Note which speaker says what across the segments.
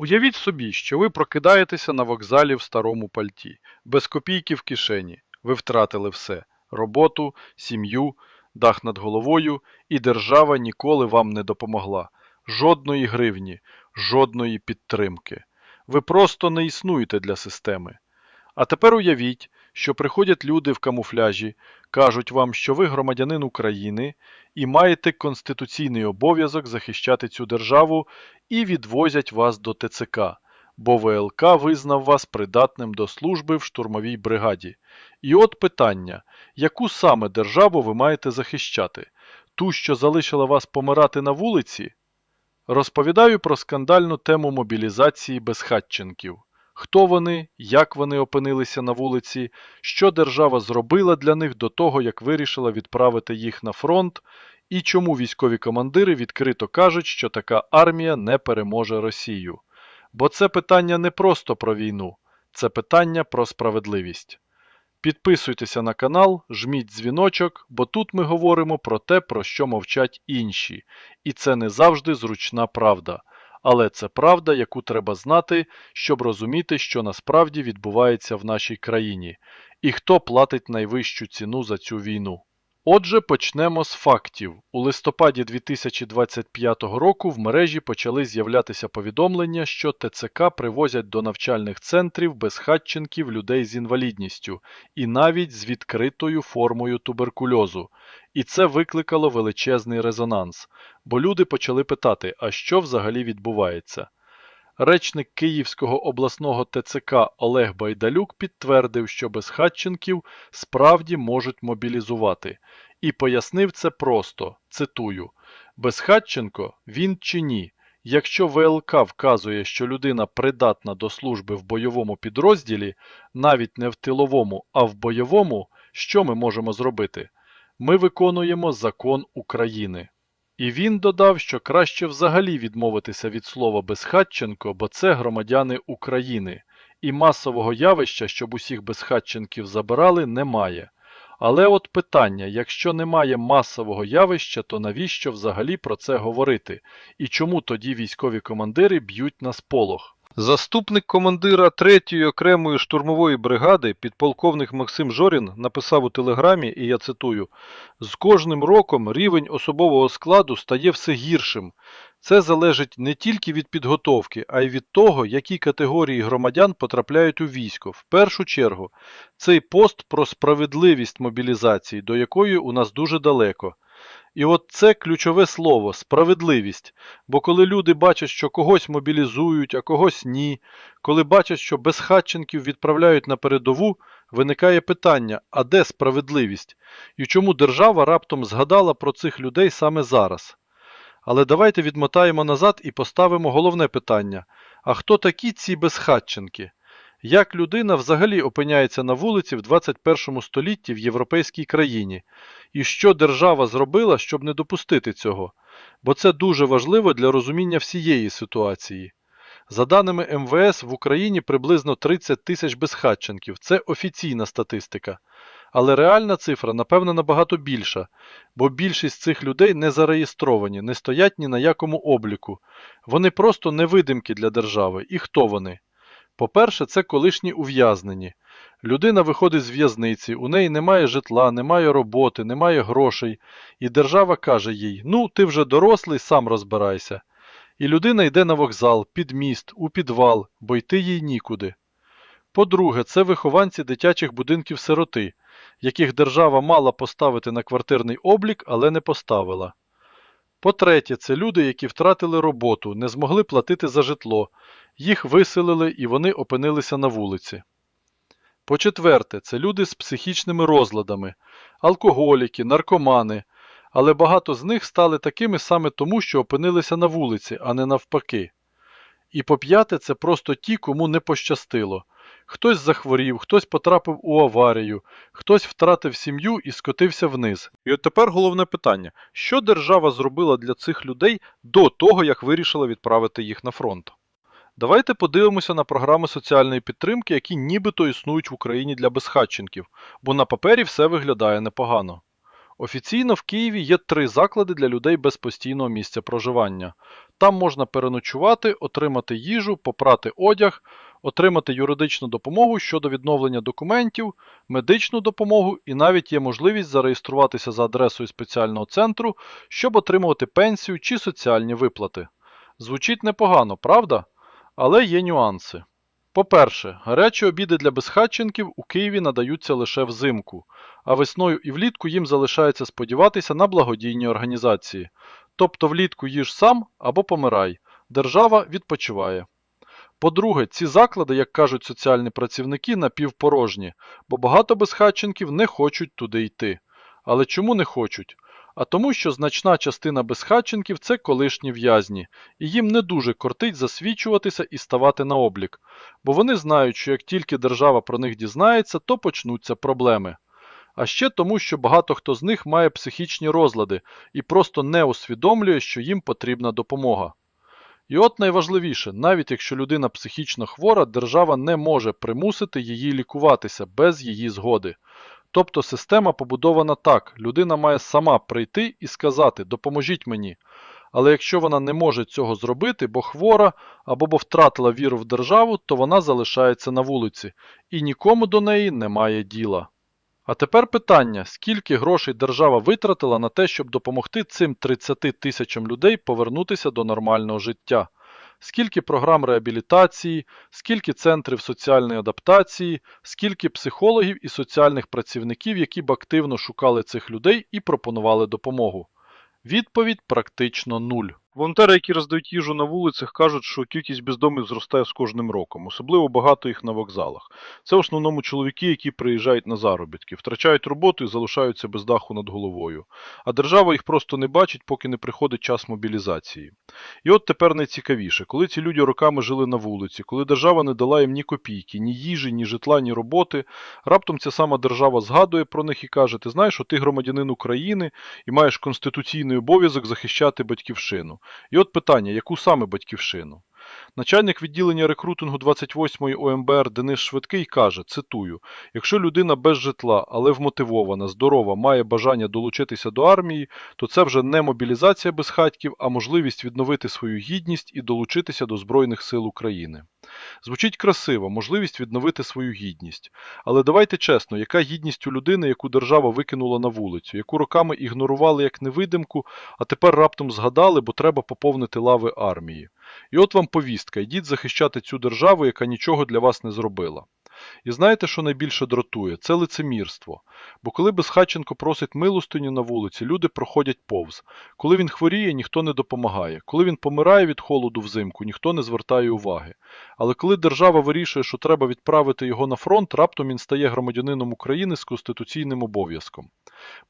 Speaker 1: Уявіть собі, що ви прокидаєтеся на вокзалі в старому пальті, без копійки в кишені. Ви втратили все роботу, сім'ю, дах над головою, і держава ніколи вам не допомогла. Жодної гривні, жодної підтримки. Ви просто не існуєте для системи. А тепер уявіть, що приходять люди в камуфляжі, кажуть вам, що ви громадянин України і маєте конституційний обов'язок захищати цю державу і відвозять вас до ТЦК, бо ВЛК визнав вас придатним до служби в штурмовій бригаді. І от питання: яку саме державу ви маєте захищати? Ту, що залишила вас помирати на вулиці? Розповідаю про скандальну тему мобілізації безхатченків. Хто вони, як вони опинилися на вулиці, що держава зробила для них до того, як вирішила відправити їх на фронт, і чому військові командири відкрито кажуть, що така армія не переможе Росію. Бо це питання не просто про війну, це питання про справедливість. Підписуйтеся на канал, жміть дзвіночок, бо тут ми говоримо про те, про що мовчать інші, і це не завжди зручна правда. Але це правда, яку треба знати, щоб розуміти, що насправді відбувається в нашій країні, і хто платить найвищу ціну за цю війну. Отже, почнемо з фактів. У листопаді 2025 року в мережі почали з'являтися повідомлення, що ТЦК привозять до навчальних центрів безхатченків людей з інвалідністю і навіть з відкритою формою туберкульозу. І це викликало величезний резонанс, бо люди почали питати, а що взагалі відбувається. Речник Київського обласного ТЦК Олег Байдалюк підтвердив, що безхатченків справді можуть мобілізувати, і пояснив це просто, цитую, «Безхатченко – він чи ні? Якщо ВЛК вказує, що людина придатна до служби в бойовому підрозділі, навіть не в тиловому, а в бойовому, що ми можемо зробити? Ми виконуємо закон України. І він додав, що краще взагалі відмовитися від слова безхатченко, бо це громадяни України, і масового явища, щоб усіх безхатченків забирали, немає. Але от питання, якщо немає масового явища, то навіщо взагалі про це говорити? І чому тоді військові командири б'ють на сполох?
Speaker 2: Заступник командира 3-ї окремої штурмової бригади, підполковник Максим Жорін, написав у телеграмі, і я цитую: з кожним роком рівень особового складу стає все гіршим. Це залежить не тільки від підготовки, а й від того, які категорії громадян потрапляють у військо. В першу чергу, цей пост про справедливість мобілізації, до якої у нас дуже далеко. І от це ключове слово справедливість. Бо коли люди бачать, що когось мобілізують, а когось ні, коли бачать, що безхатченків відправляють на передову, виникає питання: а де справедливість? І чому держава раптом згадала про цих людей саме зараз? Але давайте відмотаємо назад і поставимо головне питання: а хто такі ці безхатченки? Як людина взагалі опиняється на вулиці в 21 столітті в європейській країні? І що держава зробила, щоб не допустити цього? Бо це дуже важливо для розуміння всієї ситуації. За даними МВС, в Україні приблизно 30 тисяч безхатченків. Це офіційна статистика. Але реальна цифра, напевно, набагато більша, бо більшість цих людей не зареєстровані, не стоять ні на якому обліку. Вони просто невидимки для держави. І хто вони? По-перше, це колишні ув'язнені. Людина виходить з в'язниці, у неї немає житла, немає роботи, немає грошей, і держава каже їй: Ну, ти вже дорослий, сам розбирайся. І людина йде на вокзал, під міст, у підвал, бо йти їй нікуди. По-друге, це вихованці дитячих будинків сироти, яких держава мала поставити на квартирний облік, але не поставила. По-третє, це люди, які втратили роботу, не змогли платити за житло, їх виселили і вони опинилися на вулиці. По-четверте, це люди з психічними розладами, алкоголіки, наркомани, але багато з них стали такими саме тому, що опинилися на вулиці, а не навпаки. І по-п'яте, це просто ті, кому не пощастило. Хтось захворів, хтось потрапив у аварію, хтось втратив сім'ю і скотився вниз. І от тепер головне питання: що держава зробила для цих людей до того, як вирішила відправити їх на фронт? Давайте подивимося на програми соціальної підтримки, які нібито існують в Україні для безхатченків, бо на папері все виглядає непогано. Офіційно в Києві є три заклади для людей без постійного місця проживання:
Speaker 1: Там можна переночувати, отримати їжу, попрати одяг, отримати юридичну допомогу щодо відновлення документів, медичну допомогу і навіть є можливість зареєструватися за адресою спеціального центру, щоб отримувати пенсію чи соціальні виплати. Звучить непогано, правда? Але є нюанси. По-перше, гарячі обіди для безхатченків у Києві надаються лише взимку, а весною і влітку їм залишається сподіватися на благодійні організації. Тобто влітку їж сам або помирай. Держава відпочиває. По-друге, ці заклади, як кажуть соціальні працівники, напівпорожні, бо багато безхатченків не хочуть туди йти. Але чому не хочуть? А тому, що значна частина безхатченків це колишні в'язні, і їм не дуже кортить засвідчуватися і ставати на облік, бо вони знають, що як тільки держава про них дізнається, то почнуться проблеми. А ще тому, що багато хто з них має психічні розлади і просто не усвідомлює, що їм потрібна допомога. І от найважливіше, навіть якщо людина психічно хвора, держава не може примусити її лікуватися без її згоди. Тобто система побудована так: людина має сама прийти і сказати допоможіть мені. Але якщо вона не може цього зробити, бо хвора або бо втратила віру в державу, то вона залишається на вулиці і нікому до неї немає діла. А тепер питання: скільки грошей держава витратила на те, щоб допомогти цим 30 тисячам людей повернутися до нормального життя? Скільки програм реабілітації, скільки центрів соціальної адаптації, скільки психологів і соціальних працівників, які б активно шукали цих людей і пропонували допомогу? Відповідь практично нуль.
Speaker 2: Волонтери, які роздають їжу на вулицях, кажуть, що кількість бездомних зростає з кожним роком, особливо багато їх на вокзалах. Це в основному чоловіки, які приїжджають на заробітки, втрачають роботу і залишаються без даху над головою. А держава їх просто не бачить, поки не приходить час мобілізації. І от тепер найцікавіше, коли ці люди роками жили на вулиці, коли держава не дала їм ні копійки, ні їжі, ні житла, ні роботи, раптом ця сама держава згадує про них і каже: Ти знаєш, що ти громадянин України і маєш конституційний обов'язок захищати батьківщину. І от питання, яку саме батьківщину? Начальник відділення рекрутингу 28-ї ОМБР Денис Швидкий каже, цитую, якщо людина без житла, але вмотивована, здорова, має бажання долучитися до армії, то це вже не мобілізація безхатьків, а можливість відновити свою гідність і долучитися до Збройних сил України. Звучить красиво, можливість відновити свою гідність. Але давайте чесно, яка гідність у людини, яку держава викинула на вулицю, яку роками ігнорували як невидимку, а тепер раптом згадали, бо треба поповнити лави армії. І от вам повістка, йдіть захищати цю державу, яка нічого для вас не зробила. І знаєте, що найбільше дратує? Це лицемірство. Бо коли Безхатченко просить милостиню на вулиці, люди проходять повз. Коли він хворіє, ніхто не допомагає. Коли він помирає від холоду взимку, ніхто не звертає уваги. Але коли держава вирішує, що треба відправити його на фронт, раптом він стає громадянином України з конституційним обов'язком.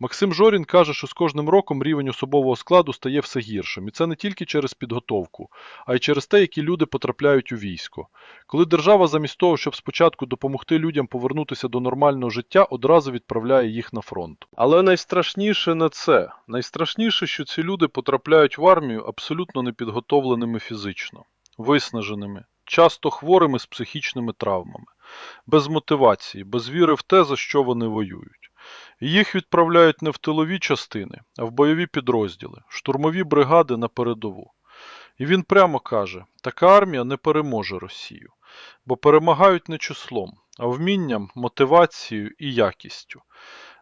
Speaker 2: Максим Жорін каже, що з кожним роком рівень особового складу стає все гіршим. І це не тільки через підготовку, а й через те, які люди потрапляють у військо. Коли держава замість того, щоб спочатку допомогти людям повернутися до нормального життя, одразу відправляє їх на фронт. Але найстрашніше не це. Найстрашніше, що ці люди потрапляють в армію абсолютно непідготовленими фізично, виснаженими, часто хворими з психічними травмами, без мотивації, без віри в те, за що вони воюють. Їх відправляють не в тилові частини, а в бойові підрозділи, штурмові бригади на передову. І він прямо каже: така армія не переможе Росію, бо перемагають не числом, а вмінням, мотивацією і якістю.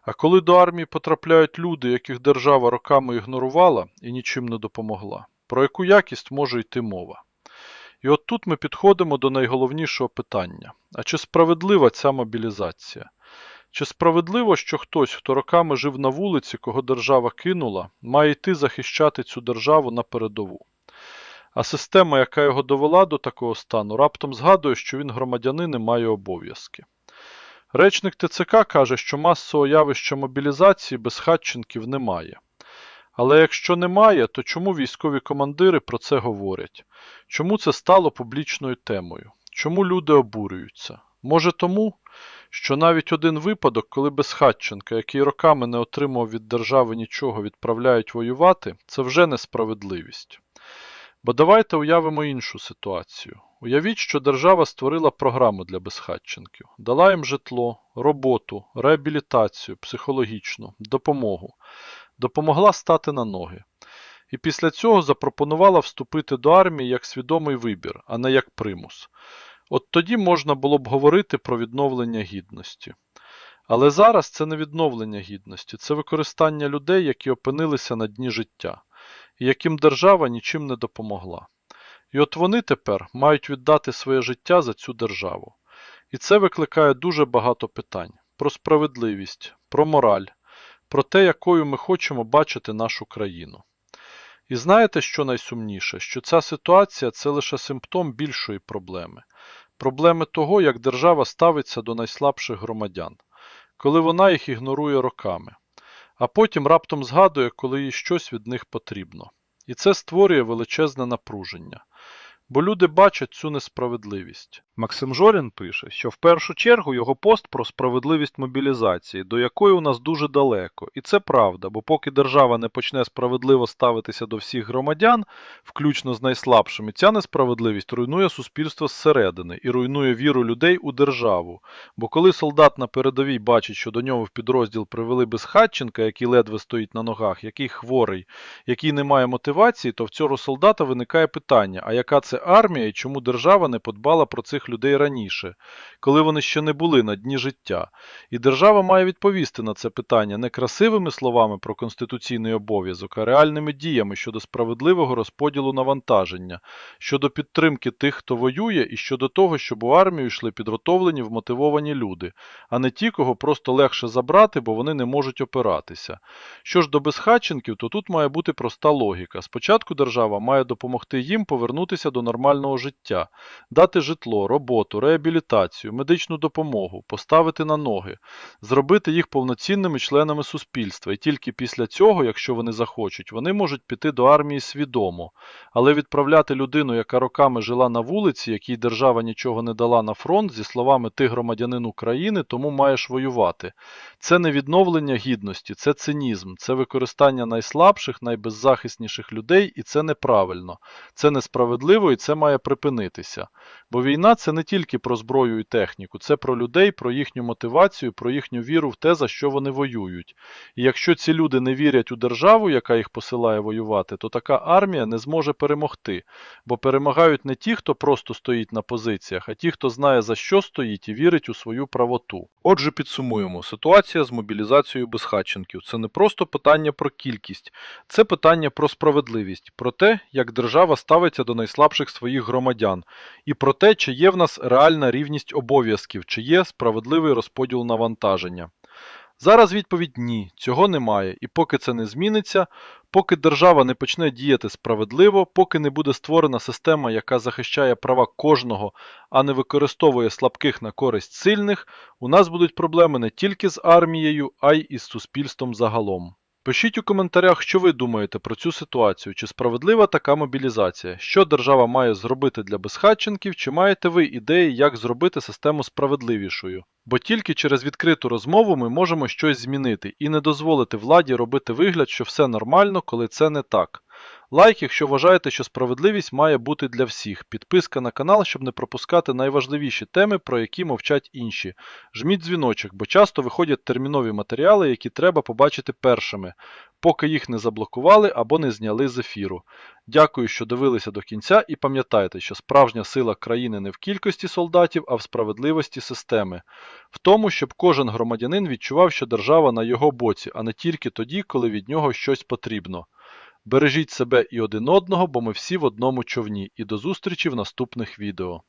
Speaker 2: А коли до армії потрапляють люди, яких держава роками ігнорувала і нічим не допомогла, про яку якість може йти мова? І от тут ми підходимо до найголовнішого питання: а чи справедлива ця мобілізація? Чи справедливо, що хтось, хто роками жив на вулиці, кого держава кинула, має йти захищати цю державу на передову? А система, яка його довела до такого стану, раптом згадує, що він громадянин і має обов'язки. Речник ТЦК каже, що масового явища мобілізації безхатченків немає. Але якщо немає, то чому військові командири про це говорять? Чому це стало публічною темою? Чому люди обурюються? Може тому, що навіть один випадок, коли безхатченка, який роками не отримав від держави нічого, відправляють воювати, це вже несправедливість. Бо давайте уявимо іншу ситуацію. Уявіть, що держава створила програму для безхатченків, дала їм житло, роботу, реабілітацію, психологічну, допомогу, допомогла стати на ноги. і після цього запропонувала вступити до армії як свідомий вибір, а не як примус. От тоді можна було б говорити про відновлення гідності. Але зараз це не відновлення гідності, це використання людей, які опинилися на дні життя, яким держава нічим не допомогла. І от вони тепер мають віддати своє життя за цю державу. І це викликає дуже багато питань про справедливість, про мораль, про те, якою ми хочемо бачити нашу країну. І знаєте, що найсумніше? Що ця ситуація це лише симптом більшої проблеми проблеми того, як держава ставиться до найслабших громадян, коли вона їх ігнорує роками, а потім раптом згадує, коли їй щось від них потрібно. І це створює величезне напруження. Бо люди бачать цю несправедливість. Максим Жорін пише, що в першу чергу його пост про справедливість мобілізації, до якої у нас дуже далеко. І це правда, бо поки держава не почне справедливо ставитися до всіх громадян, включно з найслабшими, ця несправедливість руйнує суспільство зсередини і руйнує віру людей у державу. Бо коли солдат на передовій бачить, що до нього в підрозділ привели безхатченка, який ледве стоїть на ногах, який хворий, який не має мотивації, то в цього солдата виникає питання, а яка це армія і чому держава не подбала про цих людей раніше, коли вони ще не були на дні життя. І держава має відповісти на це питання не красивими словами про конституційний обов'язок, а реальними діями щодо справедливого розподілу навантаження, щодо підтримки тих, хто воює, і щодо того, щоб у армію йшли підготовлені вмотивовані люди, а не ті, кого просто легше забрати, бо вони не можуть опиратися. Що ж до безхатченків, то тут має бути проста логіка. Спочатку держава має допомогти їм повернутися до нормального життя, дати житло, роботу, реабілітацію, медичну допомогу, поставити на ноги, зробити їх повноцінними членами суспільства, і тільки після цього, якщо вони захочуть, вони можуть піти до армії свідомо. Але відправляти людину, яка роками жила на вулиці, якій держава нічого не дала на фронт, зі словами ти громадянин України, тому маєш воювати. Це не відновлення гідності, це цинізм, це використання найслабших, найбеззахисніших людей, і це неправильно, це несправедливо і це має припинитися. Бо війна це не тільки про зброю і техніку, це про людей, про їхню мотивацію, про їхню віру в те, за що вони воюють. І якщо ці люди не вірять у державу, яка їх посилає воювати, то така армія не зможе перемогти, бо перемагають не ті, хто просто стоїть на позиціях, а ті, хто знає за що стоїть і вірить у свою правоту. Отже, підсумуємо, ситуація з мобілізацією безхатченків це не просто питання про кількість, це питання про справедливість, про те, як держава ставиться до найслабших своїх громадян, і про те, чи є нас реальна рівність обов'язків, чи є справедливий розподіл навантаження. Зараз відповідь ні, цього немає, і поки це не зміниться, поки держава не почне діяти справедливо, поки не буде створена система, яка захищає права кожного, а не використовує слабких на користь сильних, у нас будуть проблеми не тільки з армією, а й із суспільством загалом. Пишіть у коментарях, що ви думаєте про цю ситуацію, чи справедлива така мобілізація, що держава має зробити для безхатченків, чи маєте ви ідеї, як зробити систему справедливішою. Бо тільки через відкриту розмову ми можемо щось змінити і не дозволити владі робити вигляд, що все нормально, коли це не так. Лайк, якщо вважаєте, що справедливість має бути для всіх. Підписка на канал, щоб не пропускати найважливіші теми, про які мовчать інші. Жміть дзвіночок, бо часто виходять термінові матеріали, які треба побачити першими, поки їх не заблокували або не зняли з ефіру. Дякую, що дивилися до кінця, і пам'ятайте, що справжня сила країни не в кількості солдатів, а в справедливості системи. В тому, щоб кожен громадянин відчував, що держава на його боці, а не тільки тоді, коли від нього щось потрібно. Бережіть себе і один одного, бо ми всі в одному човні. І до зустрічі в наступних відео.